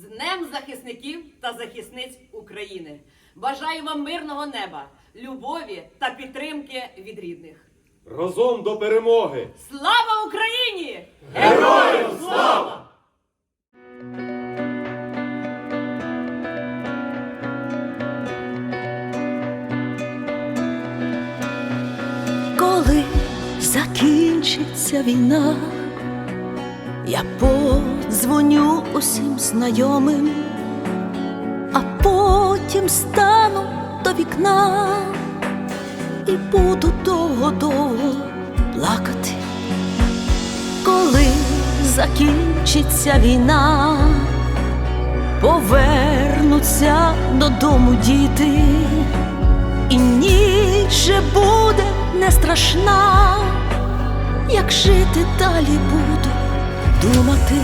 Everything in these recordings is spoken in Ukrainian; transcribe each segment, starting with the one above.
з Днем захисників та захисниць України. Бажаю вам мирного неба, любові та підтримки від рідних. Разом до перемоги! Слава Україні! Героям слава! Коли закінчиться війна, я подзвоню усім знайомим, а потім стану до вікна і буду довго-довго плакати. Коли закінчиться війна, повернуться додому діти. І ніч буде не страшна, як жити далі буду думати.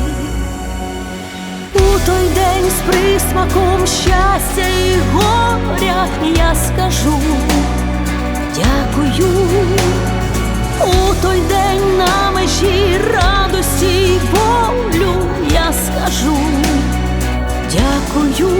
У той день з присмаком щастя і горя я скажу дякую. У той день на межі радості й болю я скажу дякую.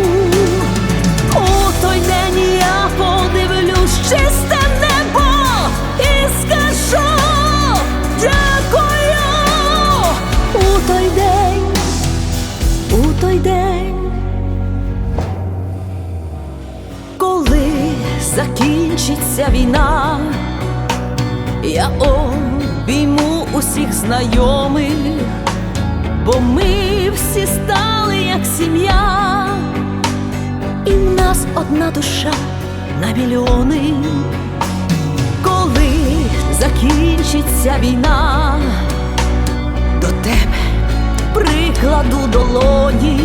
Закінчиться війна, я обійму усіх знайомих, бо ми всі стали як сім'я. І в нас одна душа на мільйони, коли закінчиться війна, до тебе прикладу долоні,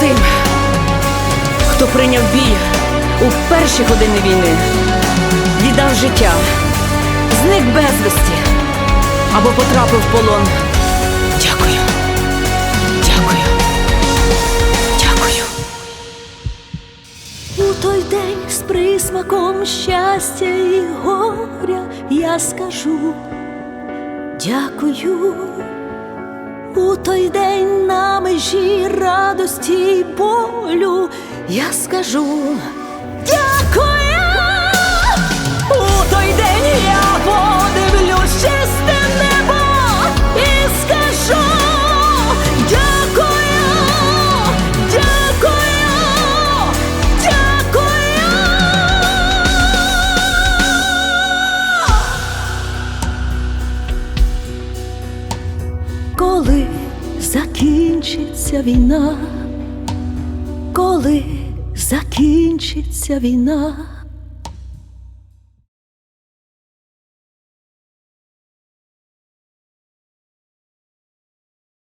тим, хто прийняв бій у перші години війни, віддав життя, зник безвісті або потрапив в полон. Дякую. Дякую. Дякую. У той день з присмаком щастя і горя я скажу дякую. У той день межі радості й болю я скажу закінчиться війна, коли закінчиться війна,